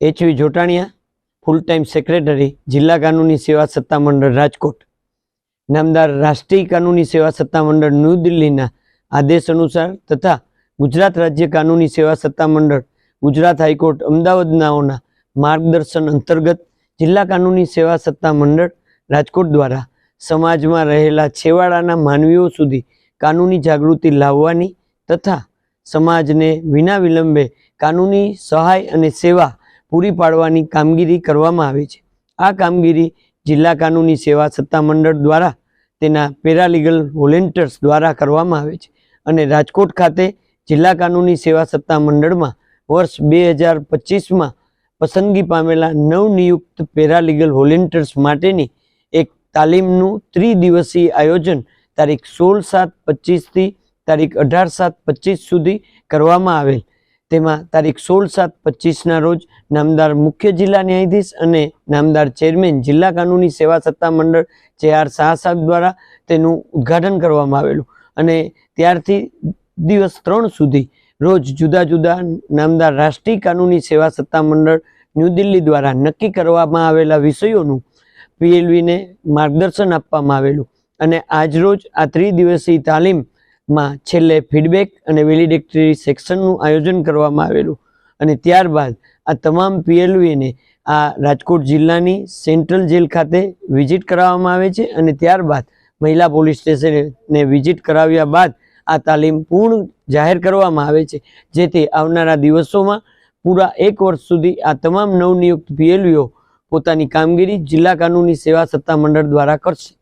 HV Jotaniya full time secretary જિલ્લા કાનૂની સેવા સત્તા મંડળ રાજકોટ. નામદાર રાષ્ટ્રીય કાનૂની સેવા સત્તા મંડળ ન્યૂ દિલ્હીના આદેશ અનુસાર તથા ગુજરાત રાજ્ય કાનૂની સેવા સત્તા મંડળ ગુજરાત હાઈકોર્ટ અમદાવાદનાઓના માર્ગદર્શન અંતર્ગત જિલ્લા કાનૂની સેવા સત્તા મંડળ રાજકોટ દ્વારા સમાજમાં રહેલા છેવાડાના માનવીઓ સુધી કાનૂની જાગૃતિ લાવવાની તથા સમાજને વિના વિલંબે કાનૂની સહાય અને સેવા પૂરી પાડવાની કામગીરી કરવામાં આવે છે. આ કામગીરી જિલ્લા કાનૂની સેવા સત્તા મંડળ દ્વારા તેના પેરાલીગલ વોલેન્ટિયર્સ દ્વારા કરવામાં આવે છે અને રાજકોટ ખાતે જિલ્લા કાનૂની સેવા સત્તા મંડળમાં વર્ષ બે હજાર પચીસમાં પસંદગી પામેલા નવનિયુક્ત પેરાલીગલ વોલેન્ટિયર્સ માટેની એક તાલીમનું ત્રિદિવસીય આયોજન તારીખ સોળ સાત પચીસથી તારીખ અઢાર સાત પચીસ સુધી કરવામાં આવેલ તેમાં તારીખ સોળ સાત પચીસના રોજ નામદાર મુખ્ય જિલ્લા ન્યાયાધીશ અને નામદાર ચેરમેન જિલ્લા કાનૂની સેવા સત્તા મંડળ જે આર શાહ સાહેબ દ્વારા તેનું ઉદ્ઘાટન કરવામાં આવેલું. અને ત્યારથી દિવસ ત્રણ સુધી રોજ જુદા જુદા નામદાર રાષ્ટ્રીય કાનૂની સેવા સત્તા મંડળ ન્યૂ દિલ્હી દ્વારા નક્કી કરવામાં આવેલા વિષયોનું પીએલવીને માર્ગદર્શન આપવામાં આવેલું. અને આજરોજ આ ત્રિદિવસીય તાલીમમાં છેલ્લે ફીડબેક અને વેલિડેટરી સેક્શનનું આયોજન કરવામાં આવેલું. અને ત્યારબાદ આ તમામ પીએલવીને આ રાજકોટ જિલ્લાની સેન્ટ્રલ જેલ ખાતે વિઝિટ કરાવવામાં આવે છે અને ત્યારબાદ મહિલા પોલીસ સ્ટેશનને વિઝિટ કરાવ્યા બાદ આ તાલીમ પૂર્ણ જાહેર કરવામાં આવે છે. જેથી આવનારા દિવસોમાં પૂરા એક વર્ષ સુધી આ તમામ નવનિયુક્ત પીએલવીઓ પોતાની કામગીરી જિલ્લા કાનૂની સેવા સત્તા મંડળ દ્વારા કરશે.